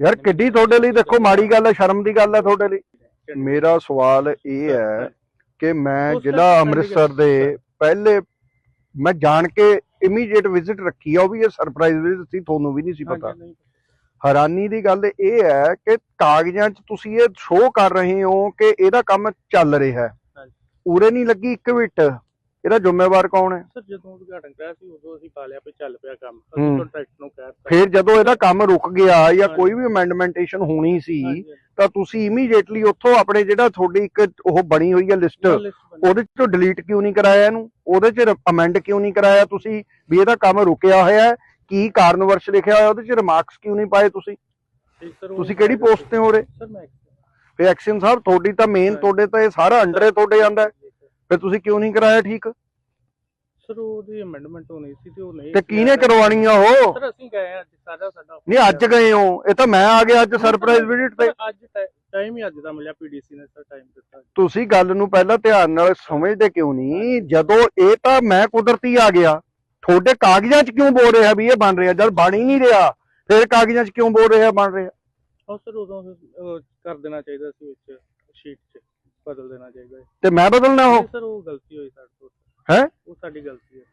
ਯਾਰ ਕਿੱਡੀ ਤੁਹਾਡੇ ਲਈ ਦੇਖੋ ਮਾੜੀ ਗੱਲ ਹੈ ਸ਼ਰਮ ਦੀ ਗੱਲ ਹੈ ਤੁਹਾਡੇ ਲਈ। ਮੇਰਾ ਸਵਾਲ ਇਹ ਹੈ ਕਿ ਮੈਂ ਜ਼ਿਲ੍ਹਾ ਅੰਮ੍ਰਿਤਸਰ ਦੇ ਪਹਿਲੇ ਮੈਂ ਜਾਣ ਕੇ ਇਮੀਡੀਏਟ ਵਿਜ਼ਿਟ ਰੱਖੀ ਆ ਉਹ ਵੀ ਇਹ ਸਰਪ੍ਰਾਈਜ਼ ਵਿਜ਼ਿਟ ਸੀ ਤੁਹਾਨੂੰ ਵੀ ਨਹੀਂ ਸੀ ਪਤਾ। ਹੈਰਾਨੀ ਦੀ ਗੱਲ ਇਹ ਹੈ ਕਿ ਕਾਗਜ਼ਾਂ 'ਚ ਤੁਸੀਂ ਇਹ ਸ਼ੋਅ ਕਰ ਰਹੇ ਹੋ ਕਿ ਇਹਦਾ ਕੰਮ ਚੱਲ ਰਿਹਾ ਹੈ। ਉਰੇ ਨਹੀਂ ਲੱਗੀ ਇੱਕ ਵਿਟ ਇਹਦਾ ਜ਼ਿੰਮੇਵਾਰ ਕੌਣ ਹੈ? ਸਰ ਜਦੋਂ ਉਦਘਾਟਨ ਕਰਾਇਆ ਸੀ ਉਦੋਂ ਅਸੀਂ ਪਾ ਲਿਆ ਵੀ ਚੱਲ ਪਿਆ ਕੰਮ। ਹੂੰ। ਅਸੀਂ ਕੰਟਰੈਕਟ ਨੂੰ ਕਹਿ ਦਿੱਤਾ ਫਿਰ ਜਦੋਂ ਇਹਦਾ ਕੰਮ ਰੁਕ ਗਿਆ ਜਾਂ। ਕੋਈ ਵੀ ਅਮੈਂਡਮੈਂਟੇਸ਼ਨ ਹੋਣੀ ਸੀ ਹਾਂਜੀ, ਤਾਂ ਤੁਸੀਂ ਇਮੀਡੀਏਟਲੀ ਉੱਥੋਂ ਆਪਣੇ ਜਿਹੜਾ ਤੁਹਾਡੀ ਇੱਕ ਉਹ ਬਣੀ ਹੋਈ ਹੈ ਲਿਸਟ ਨਾਲ list ਬਣੀ। ਉਹਦੇ ਚੋਂ ਡਿਲੀਟ ਕਿਉਂ ਨਹੀਂ ਕਰਾਇਆ ਇਹਨੂੰ? ਉਹਦੇ ਚ ਅਮੈਂਡ ਕਿਉਂ ਨਹੀਂ ਕਰਾਇਆ ਤੁਸੀਂ? ਵੀ ਇਹਦਾ ਕੰਮ ਰੁਕਿਆ ਹੋਇਆ ਹੈ ਕੀ ਕਾਰਨਵਰਸ਼ ਲਿਖਿਆ ਹੋਇਆ ਉਹਦੇ ਚ ਰਿਮਾਰਕਸ ਕਿਉਂ ਨਹੀਂ ਪਾਏ ਤੁਸੀਂ? ਤੇ ਸਰ ਉਹ ਤੁਸੀਂ ਕਿਹੜੀ ਪੋਸਟ ਤੇ ਹੋ ਰਹੇ? ਸਰ ਮੈਂ ਐਕਸ਼ਨ। ਸਾਹਿਬ ਤੁਹਾਡੀ ਤਾਂ ਮੇਨ ਤੁਹਾਡੇ ਤਾਂ ਇਹ ਸਾਰਾ ਅੰਡਰੇ ਤੁਹਾਡੇ ਆਂਦਾ। ਫਿਰ ਤੁਸੀਂ ਕਿਉਂ ਨਹੀਂ ਕਰਾਇਆ ਠੀਕ? ਸਰ ਉਹਦੀ ਅਮੈਂਡਮੈਂਟ ਹੋਣੀ ਸੀ ਤੇ ਉਹ ਨਹੀਂ ਤੇ ਕਿਹਨੇ ਕਰਵਾਉਣੀ ਆ ਉਹ? ਸਰ ਅਸੀਂ ਗਏ ਅੱਜ ਸਾਡਾ ਸਾਡਾ ਨਹੀਂ ਅੱਜ ਗਏ ਹੋ। ਇਹ ਤਾਂ ਮੈਂ ਆ ਗਿਆ ਅੱਜ ਸਰਪ੍ਰਾਈਜ਼ ਵਿਜ਼ਿਟ ਤੇ। ਸਰ, ਅੱਜ ਟਾਈਮ ਹੀ ਅੱਜ ਦਾ ਮਿਲਿਆ ਪੀਡੀਸੀ ਨੇ ਸਰ ਟਾਈਮ ਦਿੱਤਾ। ਤੁਸੀਂ ਗੱਲ ਨੂੰ ਪਹਿਲਾਂ ਧਿਆਨ ਨਾਲ ਸਮਝਦੇ ਕਿਉਂ ਨਹੀਂ? ਜਦੋਂ ਇਹ ਤਾਂ ਮੈਂ ਕੁਦਰਤੀ ਆ ਗਿਆ ਤੁਹਾਡੇ ਕਾਗਜ਼ਾਂ 'ਚ ਕਿਉਂ ਬੋਲ ਰਿਹਾ ਵੀ ਇਹ ਬਣ ਰਿਹਾ? ਜਦ ਬਣ ਹੀ ਨਹੀਂ ਰਿਹਾ ਫਿਰ ਕਾਗਜ਼ਾਂ 'ਚ ਕਿਉਂ ਬੋਲ ਰਿਹਾ ਬਣ ਰਿਹਾ? ਉਹ ਸਰ ਉਦੋਂ ਕਰ ਦੇਣਾ ਚਾਹੀਦਾ ਸੀ ਵਿੱਚ ਸ਼ੀਟ 'ਚ ਬਦਲ ਦੇਣਾ ਚਾਹੀਦਾ ਤੇ ਮੈਂ ਬਦਲਣਾ ਉਹ? ਸਰ ਉਹ ਗਲਤੀ ਹੋਈ ਸਾਡੇ ਤੋਂ। ਹੈਂ? ਸਾਡੀ ਗਲਤੀ ਹੈ।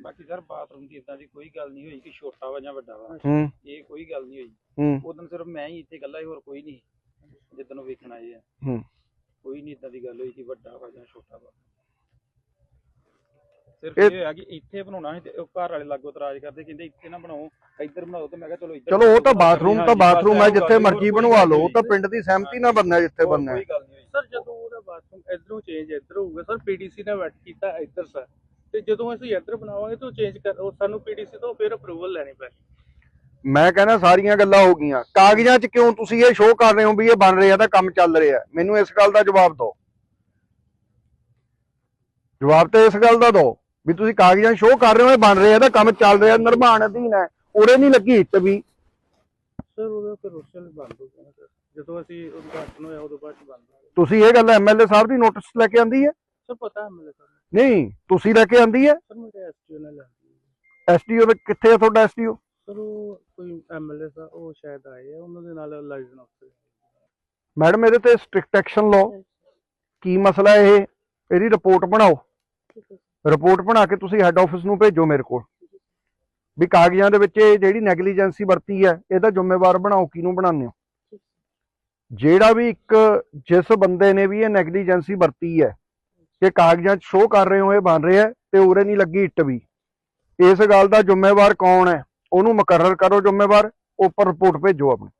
ਬਾਕੀ ਸਰ ਬਾਥਰੂਮ ਦੀ ਇਦਾਂ ਦੀ ਕੋਈ ਗੱਲ ਨਹੀਂ ਹੋਈ ਕਿ ਛੋਟਾ ਵਾ ਜਾਂ ਵੱਡਾ ਵਾ। ਹੂੰ। ਇਹ ਕੋਈ ਗੱਲ ਨਹੀਂ ਹੋਈ। ਉਦੋਂ ਸਿਰਫ ਮੈਂ ਹੀ ਇੱਥੇ ਇਕੱਲਾ ਹੀ ਹੋਰ ਕੋਈ ਨਹੀਂ। ਜਿੱਦਣ ਉਹ ਵੇਖਣ ਆਏ ਆ। ਹੂੰ। ਕੋਈ ਨਹੀਂ ਇਦਾਂ ਦੀ ਗੱਲ ਹੋਈ ਕਿ ਵੱਡਾ ਵਾ ਜਾਂ ਛੋਟਾ ਵਾ। ਸਿਰਫ ਇਹ- ਇਹ ਆ ਕਿ ਇੱਥੇ ਬਣਾਉਣਾ ਸੀ ਤੇ ਉਹ ਘਰ ਵਾਲੇ ਲਾਗੋ ਇਤਰਾਜ਼ ਕਰਦੇ ਕਹਿੰਦੇ ਇੱਥੇ ਨਾ ਬਣਾਓ ਇੱਧਰ ਬਣਾਓ। ਤੇ ਮੈਂ ਕਿਹਾ ਚਲੋ ਇੱਧਰ ਚਲੋ ਉਹ ਤਾਂ। ਬਾਥਰੂਮ ਤਾਂ ਬਾਥਰੂਮ ਹੈ ਜਿੱਥੇ ਮਰਜ਼ੀ ਬਣਵਾ ਲਓ। ਨਹੀਂ ਉਹ ਤਾਂ ਪਿੰਡ ਦੀ ਸਹਿਮਤੀ ਨਾਲ ਬਣਨਾ ਜਿੱਥੇ ਹੋਰ ਬਣਨਾ। ਹੈ। ਕੋਈ ਗੱਲ ਨਹੀਂ ਹੋਈ। ਸਰ ਜਦੋਂ ਉਹਦਾ ਬਾਥਰੂਮ ਇਧਰੋਂ ਚੇਂਜ ਇੱਧਰ ਹੋਊਗਾ ਸਰ ਪੀਡੀਸੀ ਨੇ ਵੈਟ ਕੀਤਾ ਇੱਧਰ ਸਰ ਤੇ ਜਦੋਂ ਅਸੀਂ ਇੱਧਰ ਬਣਾਵਾਂਗੇ ਤਾਂ ਚੇਂਜ ਕਰ ਉਹ ਸਾਨੂੰ ਪੀਡੀਸੀ ਤੋਂ ਫਿਰ ਅਪਰੂਵਲ ਲੈਣੀ ਪੈਣੀ ਮੈਂ ਕਹਿੰਦਾ ਸਾਰੀਆਂ ਗੱਲਾਂ ਹੋ ਗਈਆਂ। ਕਾਗਜ਼ਾਂ 'ਚ ਕਿਉਂ ਤੁਸੀਂ ਇਹ ਸ਼ੋਅ ਕਰ ਰਹੇ ਹੋ ਵੀ ਇਹ ਬਣ ਰਿਹਾ ਤਾਂ ਕੰਮ ਚੱਲ ਰਿਹਾ? ਮੈਨੂੰ ਇਸ ਗੱਲ ਦਾ ਜਵਾਬ ਦਿਓ। ਜਵਾਬ ਤੇ ਇਸ ਗੱਲ ਦਾ ਦਿਓ ਵੀ ਤੁਸੀਂ ਕਾਗਜ਼ਾਂ ਸ਼ੋਅ ਕਰ ਰਹੇ ਹੋ ਇਹ ਬਣ ਰਿਹਾ ਤਾਂ ਕੰਮ ਚੱਲ ਰਿਹਾ ਨਿਰਮਾਣ ਅਧੀਨ ਹੈ। ਉਰੇ ਨਹੀਂ ਲੱਗੀ ਇੱਟ ਵੀ। ਸਰ ਉਹਦਾ ਫਿਰ ਵੇਲੇ ਬੰਦ ਹੋ ਗਿਆ ਸਰ। ਜਦੋਂ ਅਸੀਂ ਉਦਘਾਟਨ ਹੋਇਆ ਉਦੋਂ ਬਾਅਦ 'ਚ ਬੰਦ ਹੋ ਗਿਆ ਤੁਸੀਂ ਇਹ ਗੱਲ ਐਮਐਲਏ ਸਾਹਿਬ ਦੀ ਨੋਟਿਸ ਲੈ ਕੇ ਆਂਦੀ ਹੈ? ਸਰ ਪਤਾ ਹੈ ਸਰ ਨਹੀਂ ਤੁਸੀਂ ਲੈ ਕੇ ਆਂਦੀ ਹੈ? ਸਰ ਐਸਟੀਓ ਨੇ ਲੈਂਦੀ ਐਸਡੀਓ ਕਿੱਥੇ ਹੈ ਤੁਹਾਡਾ ਐਸਡੀਓ ਸਰ ਉਹ ਕੋਈ ਐਮਐਲਏ ਸਰ ਉਹ ਸ਼ਾਇਦ ਆਏ ਆ ਉਹਨਾਂ ਦੇ ਨਾਲ ਲਾਇਸੈਂਸ ਅਫਸਰ ਮੈਡਮ ਇਹਦੇ ਤੇ ਸਟ੍ਰਿਕਟ ਐਕਸ਼ਨ ਲਓ। ਕੀ ਮਸਲਾ ਇਹ? ਇਹਦੀ ਰਿਪੋਰਟ ਬਣਾਓ। ਰਿਪੋਰਟ ਬਣਾ ਕੇ ਤੁਸੀਂ ਹੈੱਡ ਆਫਿਸ ਨੂੰ ਭੇਜੋ ਮੇਰੇ ਕੋਲ। ਵੀ ਕਾਗਜ਼ਾਂ ਦੇ ਵਿੱਚ ਇਹ ਜਿਹੜੀ ਨੈਗਲੀਜੈਂਸੀ ਵਰਤੀ ਹੈ ਇਹਦਾ ਜ਼ਿੰਮੇਵਾਰ ਬਣਾਓ ਕਿਹਨੂੰ ਬਣਾਉਂਦੇ ਹੋ? ਜਿਹੜਾ ਵੀ ਇੱਕ ਜਿਸ ਬੰਦੇ ਨੇ ਵੀ ਇਹ ਨੈਗਲੀਜੈਂਸੀ ਵਰਤੀ ਹੈ ਕਿ ਕਾਗਜ਼ਾਂ 'ਚ ਸ਼ੋਅ ਕਰ ਰਹੇ ਹੋ, ਇਹ ਬਣ ਰਿਹਾ ਹੈ ਤੇ ਉਰੇ ਨਹੀਂ ਲੱਗੀ ਇੱਟ ਵੀ। ਇਸ ਗੱਲ ਦਾ ਜ਼ਿੰਮੇਵਾਰ ਕੌਣ ਹੈ? ਉਹਨੂੰ ਮੁਕਰਰ ਕਰੋ ਜ਼ਿੰਮੇਵਾਰ, ਉੱਪਰ ਰਿਪੋਰਟ ਭੇਜੋ ਆਪਣੀ।